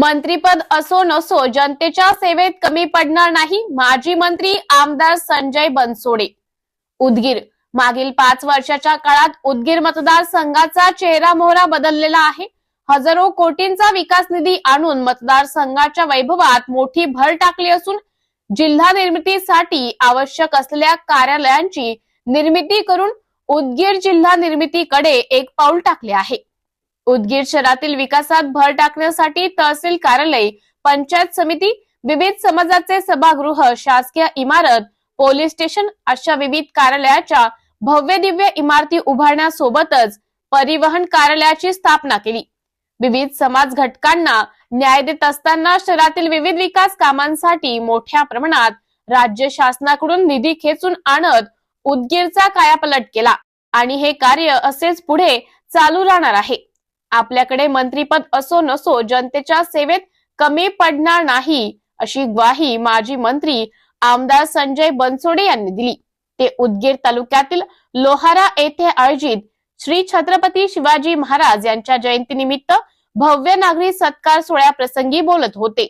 मंत्रीपद असो नसो जनतेच्या सेवेत कमी पडणार नाही माजी मंत्री आमदार संजय बनसोडे. उदगीर मागील पाच वर्षाच्या काळात उदगीर मतदारसंघाचा चेहरा मोहरा बदललेला आहे. हजारो कोटींचा विकास निधी आणून मतदारसंघाच्या वैभवात मोठी भर टाकली असून जिल्हा निर्मितीसाठी आवश्यक असलेल्या कार्यालयांची निर्मिती करून उदगीर जिल्हा निर्मितीकडे एक पाऊल टाकले आहे. उदगीर शहरातील विकासात भर टाकण्यासाठी तहसील कार्यालय पंचायत समिती विविध समाजाचे सभागृह शासकीय इमारत पोलीस स्टेशन अशा विविध कार्यालयाच्या भव्य दिव्य इमारती उभारण्यासोबतच परिवहन कार्यालयाची स्थापना केली. विविध समाज घटकांना न्याय देत असताना शहरातील विविध विकास कामांसाठी मोठ्या प्रमाणात राज्य शासनाकडून निधी खेचून आणत उदगीरचा कायापलट केला आणि हे कार्य असेच पुढे चालू राहणार आहे. आपल्याकडे मंत्रीपद असो नसो जनतेच्या सेवेत कमी पडणार नाही अशी ग्वाही माजी मंत्री आमदार संजय बनसोडे यांनी दिली. ते उदगीर तालुक्यातील लोहारा येथे आयोजित श्री छत्रपती शिवाजी महाराज यांच्या जयंतीनिमित्त भव्य नागरी सत्कार सोहळ्याप्रसंगी बोलत होते.